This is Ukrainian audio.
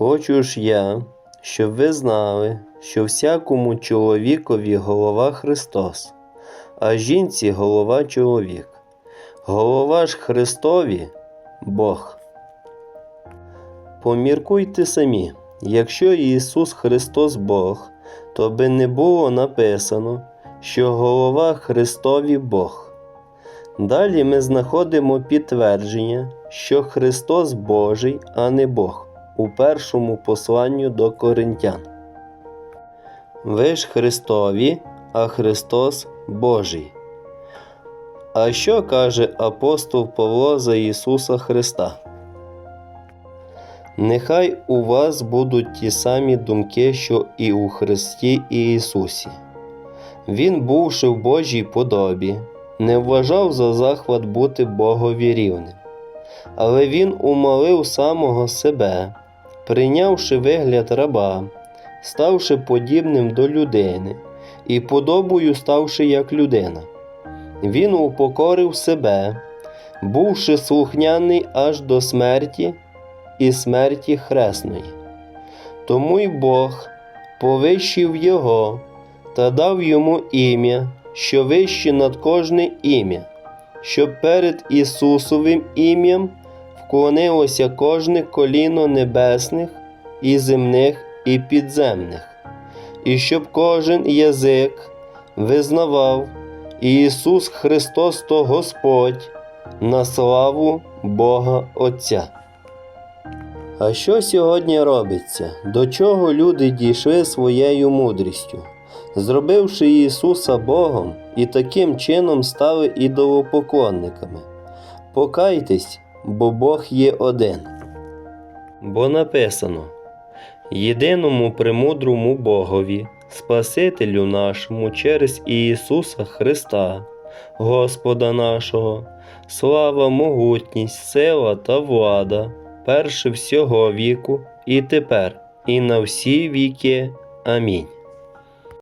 Хочу ж я, щоб ви знали, що всякому чоловікові голова Христос, а жінці голова чоловік. Голова ж Христові Бог. Поміркуйте самі, якщо Ісус Христос Бог, то би не було написано, що голова Христові Бог. Далі ми знаходимо підтвердження, що Христос Божий, а не Бог у першому посланню до Коринтян. Ви ж Христові, а Христос Божий. А що каже апостол Павло за Ісуса Христа? Нехай у вас будуть ті самі думки, що і у Христі і Ісусі. Він, бувши в Божій подобі, не вважав за захват бути Богові рівним, але він умалив самого себе, прийнявши вигляд раба, ставши подібним до людини і подобою ставши як людина. Він упокорив себе, бувши слухняний аж до смерті і смерті хресної. Тому й Бог повищив його та дав йому ім'я, що вище над кожне ім'я, щоб перед Ісусовим ім'ям вклонилося кожне коліно небесних і земних і підземних, і щоб кожен язик визнавав Ісус Христос то Господь на славу Бога Отця. А що сьогодні робиться? До чого люди дійшли своєю мудрістю, зробивши Ісуса Богом і таким чином стали ідолопоклонниками? Покайтесь, бо Бог є один. Бо написано: єдиному премудрому Богові, Спасителю нашому через Ісуса Христа, Господа нашого, слава, могутність, сила та влада перше всього віку, і тепер, і на всі віки. Амінь.